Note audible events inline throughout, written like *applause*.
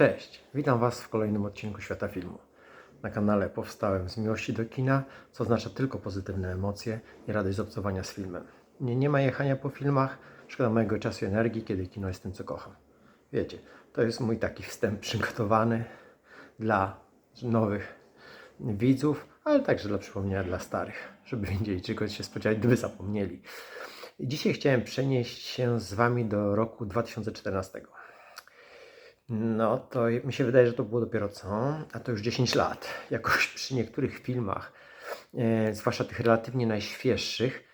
Cześć, witam Was w kolejnym odcinku Świata Filmu. Na kanale powstałem z miłości do kina, co oznacza tylko pozytywne emocje i radość z obcowania z filmem. Nie, nie ma jechania po filmach, szkoda mojego czasu i energii, kiedy kino jest tym, co kocham. Wiecie, to jest mój taki wstęp przygotowany dla nowych widzów, ale także dla przypomnienia dla starych, żeby wiedzieli, czego się spodziewać, gdyby zapomnieli. Dzisiaj chciałem przenieść się z Wami do roku 2014. No, to mi się wydaje, że to było dopiero co, a to już 10 lat. Jakoś *laughs* przy niektórych filmach, e, zwłaszcza tych relatywnie najświeższych,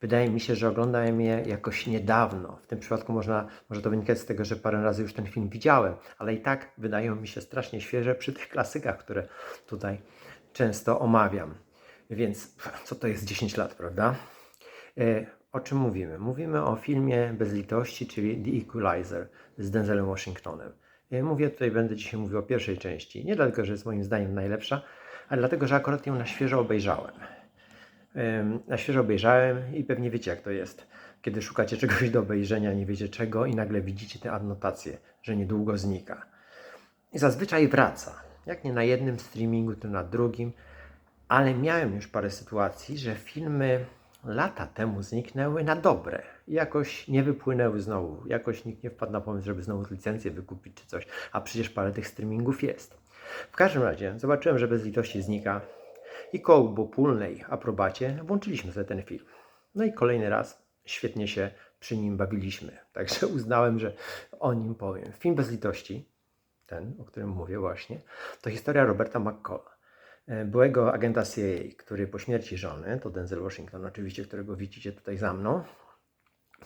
wydaje mi się, że oglądałem je jakoś niedawno. W tym przypadku można, może to wynikać z tego, że parę razy już ten film widziałem, ale i tak wydają mi się strasznie świeże przy tych klasykach, które tutaj często omawiam. Więc co to jest 10 lat, prawda? E, O czym mówimy? Mówimy o filmie Bez litości, czyli The Equalizer z Denzelem Washingtonem. E, Mówię tutaj, będę dzisiaj mówił o pierwszej części. Nie dlatego, że jest moim zdaniem najlepsza, ale dlatego, że akurat ją na świeżo obejrzałem. Em, Na świeżo obejrzałem i pewnie wiecie, jak to jest. Kiedy szukacie *laughs* czegoś do obejrzenia, nie wiecie czego i nagle widzicie te adnotacje, że niedługo znika. I zazwyczaj wraca. Jak nie na jednym streamingu, to na drugim. Ale miałem już parę sytuacji, że filmy lata temu zniknęły na dobre. Jakoś nie wypłynęły znowu. Jakoś nikt nie wpadł na pomysł, żeby znowu licencję wykupić czy coś. A przecież parę tych streamingów jest. W każdym razie zobaczyłem, że bez litości znika. I koło bopólnej aprobacie włączyliśmy sobie ten film. No i kolejny raz świetnie się przy nim bawiliśmy. Także *laughs* uznałem, że o nim powiem. Film bez litości, ten, o którym mówię właśnie, to historia Roberta McCalla byłego agenta CIA, który po śmierci żony, to Denzel Washington oczywiście, którego widzicie tutaj za mną,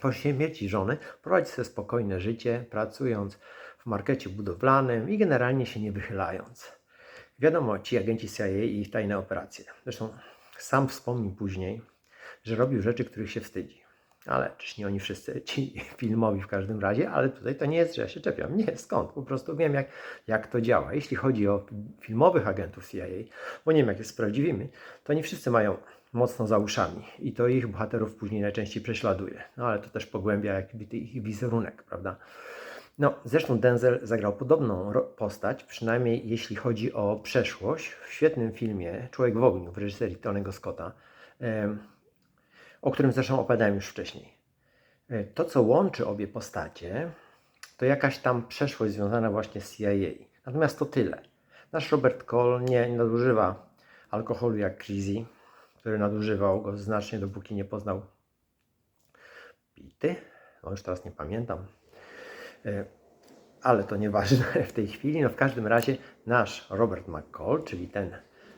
po śmierci żony prowadzi sobie spokojne życie, pracując w markecie budowlanym i generalnie się nie wychylając. Wiadomo, ci agenci CIA i ich tajne operacje. Zresztą sam wspomni później, że robił rzeczy, których się wstydzi. Ale czyż nie oni wszyscy, ci *laughs* filmowi w każdym razie, ale tutaj to nie jest, że ja się czepiam. Nie, skąd? Po prostu wiem, jak, jak to działa. Jeśli chodzi o filmowych agentów CIA, bo nie wiem, jak jest z prawdziwymi, to nie wszyscy mają mocno za uszami i to ich bohaterów później najczęściej prześladuje. No ale to też pogłębia jakby ich wizerunek, prawda? No, zresztą Denzel zagrał podobną postać, przynajmniej jeśli chodzi o przeszłość, w świetnym filmie Człowiek w ogniu w reżyserii Tonego Scotta, o którym zresztą opowiadałem już wcześniej. E, To, co łączy obie postacie, to jakaś tam przeszłość związana właśnie z CIA. Natomiast to tyle. Nasz Robert Cole nie nadużywa alkoholu jak Creasy, który nadużywał go znacznie, dopóki nie poznał Pity. No już teraz nie pamiętam. E, Ale to nieważne w tej chwili. No w każdym razie nasz Robert McCall, czyli ten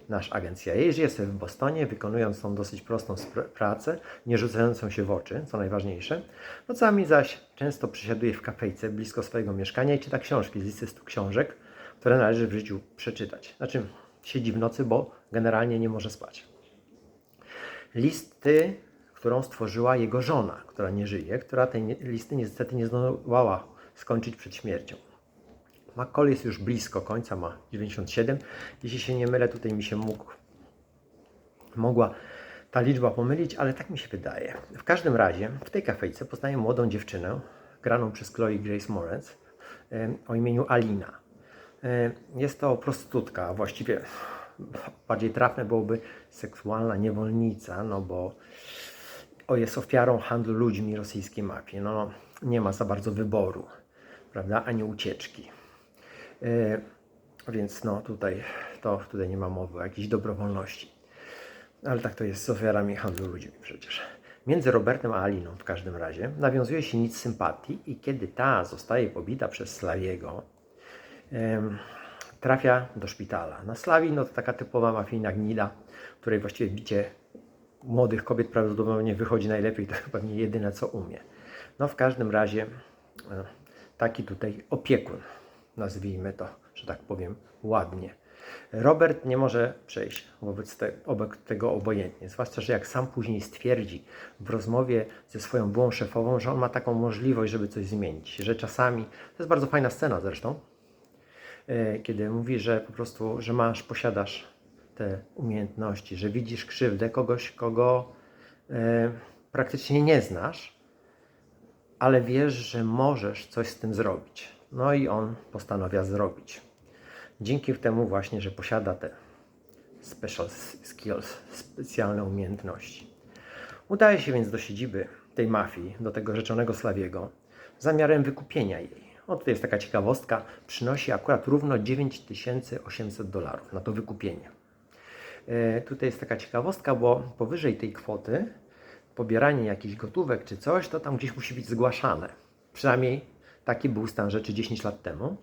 nasz agent CIA, żyje sobie w Bostonie, wykonując tą dosyć prostą pracę, nie rzucającą się w oczy, co najważniejsze. Nocami zaś często przesiaduje w kafejce blisko swojego mieszkania i czyta książki z listy 100 książek, które należy w życiu przeczytać. Znaczy, siedzi w nocy, bo generalnie nie może spać listy, którą stworzyła jego żona, która nie żyje, która tej listy niestety nie zdołała skończyć przed śmiercią. McCall jest już blisko końca, ma 97. Jeśli się nie mylę, tutaj mi się mógł, mogła ta liczba pomylić, ale tak mi się wydaje. W każdym razie w tej kafejce poznaję młodą dziewczynę, graną przez Chloe Grace Moretz, o imieniu Alina. Jest to prostytutka, właściwie bardziej trafne byłoby seksualna niewolnica, no bo o, jest ofiarą handlu ludźmi rosyjskiej mafii. No, nie ma za bardzo wyboru, prawda, ani ucieczki. E, Więc no tutaj, to, tutaj nie ma mowy o jakiejś dobrowolności. Ale tak to jest z ofiarami handlu ludźmi przecież. Między Robertem a Aliną w każdym razie nawiązuje się nic sympatii i kiedy ta zostaje pobita przez Slawiego, trafia do szpitala. Na Slawi no to taka typowa mafijna gnida, której właściwie bicie młodych kobiet prawdopodobnie wychodzi najlepiej, to *laughs* pewnie jedyne co umie. No w każdym razie e, taki tutaj opiekun, nazwijmy to, że tak powiem ładnie. Robert nie może przejść wobec te, tego obojętnie, zwłaszcza, że jak sam później stwierdzi w rozmowie ze swoją byłą szefową, że on ma taką możliwość, żeby coś zmienić, że czasami, to jest bardzo fajna scena zresztą, e, kiedy mówi, że po prostu, że masz, posiadasz te umiejętności, że widzisz krzywdę kogoś, kogo e, praktycznie nie znasz, ale wiesz, że możesz coś z tym zrobić. No i on postanawia zrobić. Dzięki temu właśnie, że posiada te special skills, specjalne umiejętności. Udaje się więc do siedziby tej mafii, do tego rzeczonego Slawiego, zamiarem wykupienia jej. O, tutaj jest taka ciekawostka, przynosi akurat równo 9800 dolarów na to wykupienie. E, tutaj jest taka ciekawostka, bo powyżej tej kwoty pobieranie jakichś gotówek czy coś, to tam gdzieś musi być zgłaszane. Przynajmniej taki był stan rzeczy 10 lat temu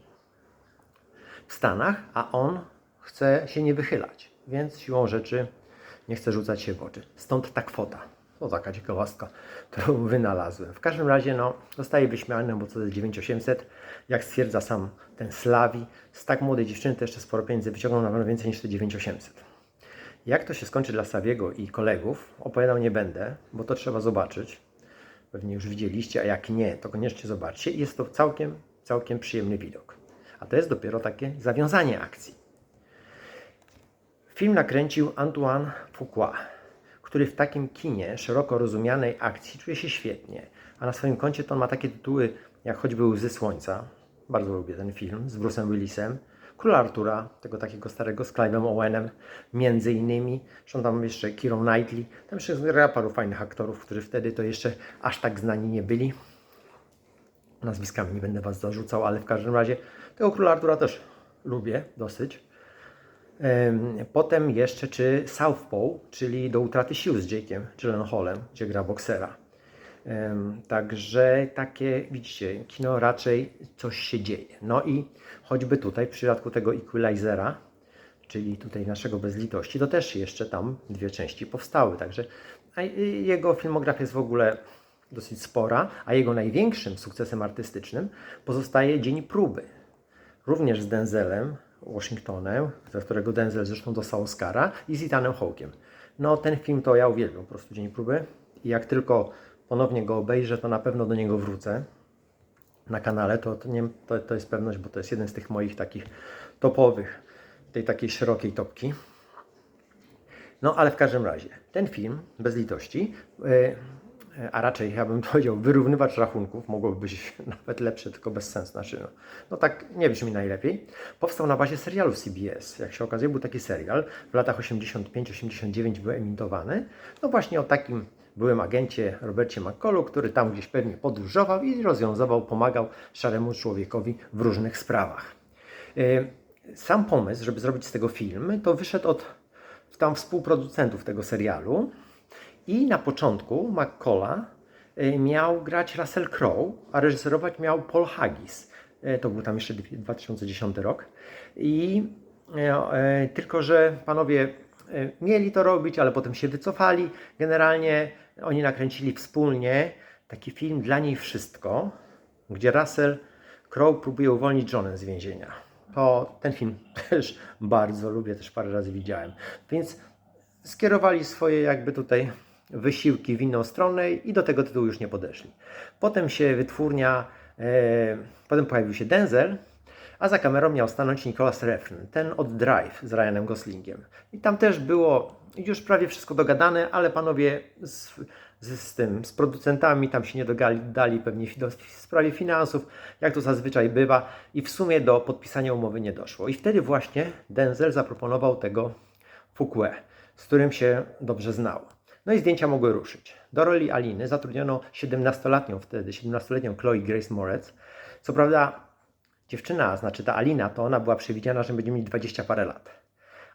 w Stanach, a on chce się nie wychylać, więc siłą rzeczy nie chce rzucać się w oczy. Stąd ta kwota. To taka ciekawostka, którą *laughs* wynalazłem. W każdym razie, no, zostaje wyśmiany, bo co jest 9800, jak stwierdza sam ten Slawi, z tak młodej dziewczyny to jeszcze sporo pieniędzy wyciągnął na pewno więcej niż te 9800. Jak to się skończy dla Slawiego i kolegów, opowiadał nie będę, bo to trzeba zobaczyć. Pewnie już widzieliście, a jak nie, to koniecznie zobaczcie. Jest to całkiem, całkiem przyjemny widok. A to jest dopiero takie zawiązanie akcji. Film nakręcił Antoine Fuqua, który w takim kinie szeroko rozumianej akcji czuje się świetnie. A na swoim koncie to on ma takie tytuły jak choćby Łzy Słońca. Bardzo lubię ten film z Bruce'em Willisem. Króla Artura, tego takiego starego z Clive'em Owenem, między innymi. Zresztą tam jeszcze Kieron Knightley. Tam jeszcze jest paru fajnych aktorów, którzy wtedy to jeszcze aż tak znani nie byli. Nazwiskami nie będę Was zarzucał, ale w każdym razie tego Króla Artura też lubię dosyć. Em, Potem jeszcze czy Southpaw, czyli Do utraty sił z Jake'em Gyllenhaalem, gdzie gra boksera. Także takie, widzicie, kino raczej coś się dzieje. No i choćby tutaj w przypadku tego Equalizera, czyli tutaj naszego bezlitości, to też jeszcze tam dwie części powstały. Także jego filmografia jest w ogóle dosyć spora, a jego największym sukcesem artystycznym pozostaje Dzień Próby. Również z Denzelem Washingtonem, za którego Denzel zresztą dostał Oscara, i z Ethanem Hawkiem. No ten film to ja uwielbiam po prostu Dzień Próby i jak tylko ponownie go obejrzę, to na pewno do niego wrócę na kanale, to, to, nie, to, to jest pewność, bo to jest jeden z tych moich takich topowych, tej takiej szerokiej topki. No ale w każdym razie, ten film, bez litości, yy, a raczej ja bym *laughs* powiedział wyrównywacz rachunków, mogłoby być *laughs* nawet lepsze, tylko bez sensu. Znaczy, no, no tak nie brzmi najlepiej. Powstał na bazie serialu CBS. Jak się okazuje, był taki serial. W latach 85-89 był emitowany. No właśnie o takim byłym agencie Robercie McCallu, który tam gdzieś pewnie podróżował i rozwiązywał, pomagał szaremu człowiekowi w różnych sprawach. Yy, Sam pomysł, żeby zrobić z tego film, to wyszedł od tam współproducentów tego serialu. I na początku McCalla y, miał grać Russell Crowe, a reżyserować miał Paul Haggis. Y, To był tam jeszcze 2010 rok. I e, tylko, że panowie e, mieli to robić, ale potem się wycofali. Generalnie oni nakręcili wspólnie taki film Dla niej wszystko, gdzie Russell Crowe próbuje uwolnić żonę z więzienia. To ten film *laughs* też bardzo lubię, też parę razy widziałem. Więc skierowali swoje jakby tutaj wysiłki w inną stronę i do tego tytułu już nie podeszli. Potem się wytwórnia, e, potem pojawił się Denzel, a za kamerą miał stanąć Nicholas Refn, ten od Drive z Ryanem Goslingiem. I tam też było już prawie wszystko dogadane, ale panowie z, z, z tym, z producentami tam się nie dogadali pewnie w, sprawie finansów, jak to zazwyczaj bywa i w sumie do podpisania umowy nie doszło. I wtedy właśnie Denzel zaproponował tego Fuqua, z którym się dobrze znał. No i zdjęcia mogły ruszyć. Do roli Aliny zatrudniono 17-letnią wtedy, 17-letnią Chloe Grace Moretz. Co prawda dziewczyna, znaczy ta Alina, to ona była przewidziana, że będzie mieć 20 parę lat.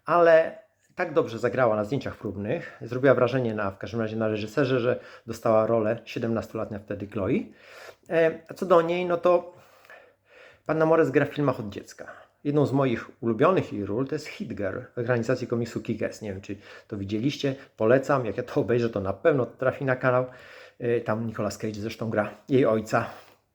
Ale tak dobrze zagrała na zdjęciach próbnych, zrobiła wrażenie na, w każdym razie na reżyserze, że dostała rolę 17-letnia wtedy Chloe. E, A co do niej, no to Panna Morez gra w filmach od dziecka. Jedną z moich ulubionych jej ról to jest Hit Girl w ekranizacji komiksu Kick-Ass. Nie wiem, czy to widzieliście. Polecam. Jak ja to obejrzę, to na pewno trafi na kanał. Yy, Tam Nicolas Cage zresztą gra jej ojca.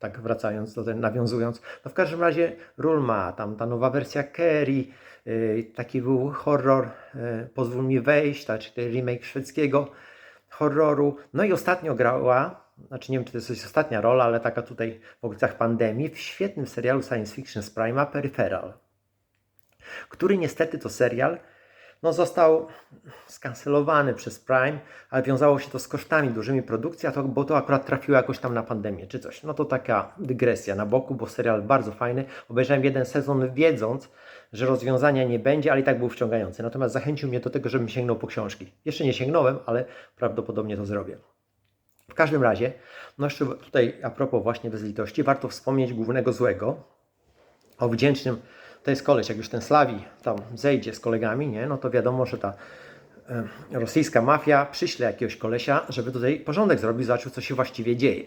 Tak wracając do ten, nawiązując. No w każdym razie ról ma. Tam ta nowa wersja Kerry. yy, Taki był horror. yy, Pozwól mi wejść. Czyli remake szwedzkiego horroru. No i ostatnio grała, znaczy nie wiem, czy to jest ostatnia rola, ale taka tutaj w okolicach pandemii, w świetnym serialu science fiction z Prima, Peripheral, który niestety to serial no został skancelowany przez Prime, ale wiązało się to z kosztami dużymi produkcji, a to, bo to akurat trafiło jakoś tam na pandemię czy coś. No to taka dygresja na boku, bo serial bardzo fajny. Obejrzałem jeden sezon wiedząc, że rozwiązania nie będzie, ale i tak był wciągający. Natomiast zachęcił mnie do tego, żebym sięgnął po książki. Jeszcze nie sięgnąłem, ale prawdopodobnie to zrobię. W każdym razie, no jeszcze tutaj a propos właśnie bezlitości, warto wspomnieć głównego złego, o wdzięcznym, to jest koleś, jak już ten Slawi tam zejdzie z kolegami, nie, no to wiadomo, że ta e, rosyjska mafia przyśle jakiegoś kolesia, żeby tutaj porządek zrobił, zobaczył, co się właściwie dzieje.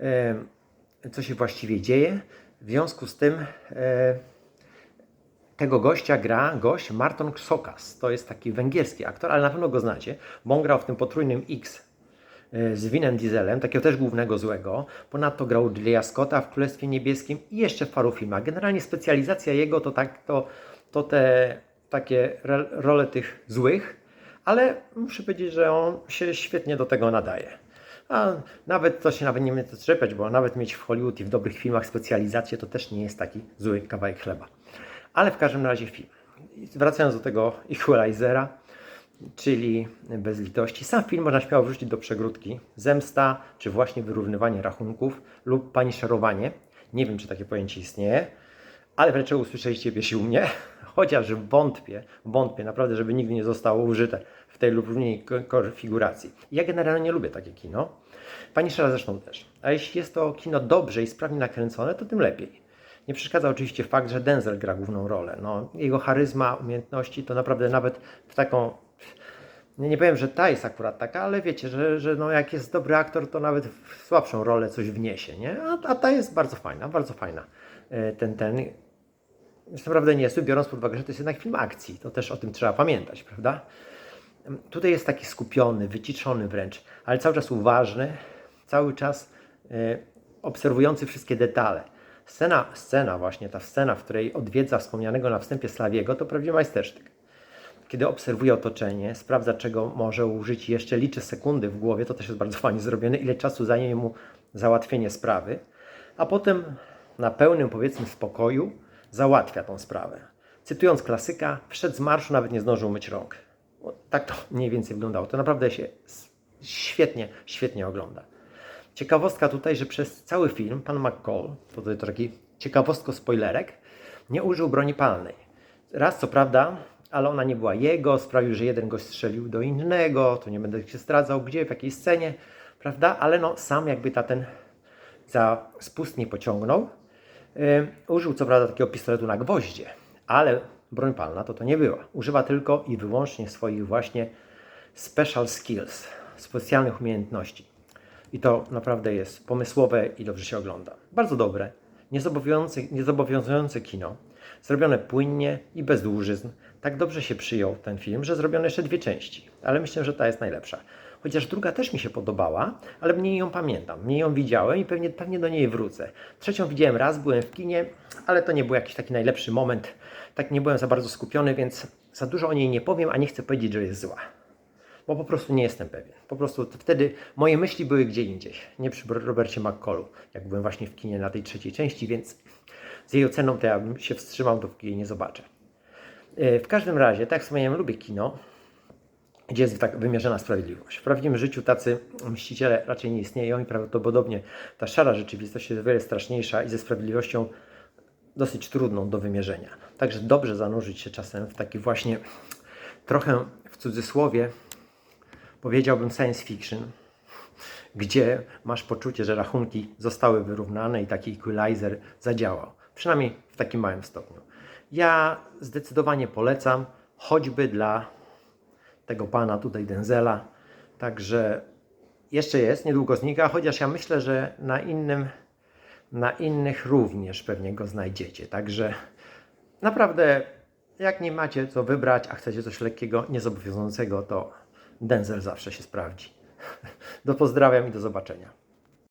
E, co się właściwie dzieje. W związku z tym e, tego gościa gra gość Marton Sokas. To jest taki węgierski aktor, ale na pewno go znacie, bo on grał w tym potrójnym X z Winem Dieselem, takiego też głównego złego. Ponadto grał Ridleya Scotta w Królestwie Niebieskim i jeszcze w paru filmach. Generalnie specjalizacja jego to, tak, to, to te takie role tych złych, ale muszę powiedzieć, że on się świetnie do tego nadaje. A nawet to się nawet nie będzie trzepiać, bo nawet mieć w Hollywood i w dobrych filmach specjalizację to też nie jest taki zły kawałek chleba. Ale w każdym razie film. Wracając do tego Equalizera, czyli bez litości. Sam film można śmiało wrzucić do przegródki. Zemsta, czy właśnie wyrównywanie rachunków lub paniszerowanie. Nie wiem, czy takie pojęcie istnieje, ale wręcz usłyszeliście pieśń u mnie, *laughs* chociaż wątpię, wątpię naprawdę, żeby nigdy nie zostało użyte w tej lub innej ko- konfiguracji. Ja generalnie nie lubię takie kino. Pani Szera zresztą też. A jeśli jest to kino dobrze i sprawnie nakręcone, to tym lepiej. Nie przeszkadza oczywiście fakt, że Denzel gra główną rolę. No, jego charyzma, umiejętności to naprawdę nawet w taką. Nie, nie powiem, że ta jest akurat taka, ale wiecie, że, że no jak jest dobry aktor, to nawet w słabszą rolę coś wniesie, nie? A, a ta jest bardzo fajna, bardzo fajna. E, Ten, ten jest naprawdę niezły, biorąc pod uwagę, że to jest jednak film akcji. To też o tym trzeba pamiętać, prawda? Tutaj jest taki skupiony, wyciszony wręcz, ale cały czas uważny, cały czas e, obserwujący wszystkie detale. Scena, scena właśnie, ta scena, w której odwiedza wspomnianego na wstępie Slawiego, to prawdziwy majstersztyk. Kiedy obserwuje otoczenie, sprawdza czego może użyć, jeszcze liczy sekundy w głowie, to też jest bardzo *laughs* fajnie zrobione, ile czasu zajmie mu załatwienie sprawy, a potem na pełnym, powiedzmy, spokoju załatwia tą sprawę. Cytując klasyka, wszedł z marszu, nawet nie zdążył myć rąk. Tak to *laughs* mniej więcej wyglądało. To naprawdę się świetnie, świetnie ogląda. Ciekawostka tutaj, że przez cały film pan McCall, to taki ciekawostko spoilerek, nie użył broni palnej. Raz co prawda, ale ona nie była jego, sprawił, że jeden gość strzelił do innego, to nie będę się zdradzał gdzie, w jakiej scenie, prawda? Ale no sam jakby ta ten za spust nie pociągnął. Yy, użył co prawda takiego pistoletu na gwoździe, ale broń palna to to nie była. Używa tylko i wyłącznie swoich właśnie special skills, specjalnych umiejętności. I to naprawdę jest pomysłowe i dobrze się ogląda. Bardzo dobre, niezobowiązujące, niezobowiązujące kino, zrobione płynnie i bez dłużyzn. Tak dobrze się przyjął ten film, że zrobiono jeszcze dwie części, ale myślę, że ta jest najlepsza. Chociaż druga też mi się podobała, ale mniej ją pamiętam, mniej ją widziałem i pewnie, pewnie do niej wrócę. Trzecią widziałem raz, byłem w kinie, ale to nie był jakiś taki najlepszy moment. Tak nie byłem za bardzo skupiony, więc za dużo o niej nie powiem, a nie chcę powiedzieć, że jest zła bo po prostu nie jestem pewien. Po prostu wtedy moje myśli były gdzie indziej, nie przy Robercie McCallu, jak byłem właśnie w kinie na tej trzeciej części, więc z jej oceną to ja bym się wstrzymał, dopóki jej nie zobaczę. E, W każdym razie, tak jak wspomniałem, lubię kino, gdzie jest tak wymierzona sprawiedliwość. W prawdziwym życiu tacy mściciele raczej nie istnieją i prawdopodobnie ta szara rzeczywistość jest wiele straszniejsza i ze sprawiedliwością dosyć trudną do wymierzenia. Także dobrze zanurzyć się czasem w taki właśnie trochę w cudzysłowie powiedziałbym science fiction, gdzie masz poczucie, że rachunki zostały wyrównane i taki equalizer zadziałał. Przynajmniej w takim małym stopniu. Ja zdecydowanie polecam, choćby dla tego pana tutaj Denzela. Także jeszcze jest, niedługo znika, chociaż ja myślę, że na innym, na innych również pewnie go znajdziecie. Także naprawdę, jak nie macie co wybrać, a chcecie coś lekkiego, niezobowiązującego, to Denzel zawsze się sprawdzi. *laughs* Do pozdrawiam i do zobaczenia.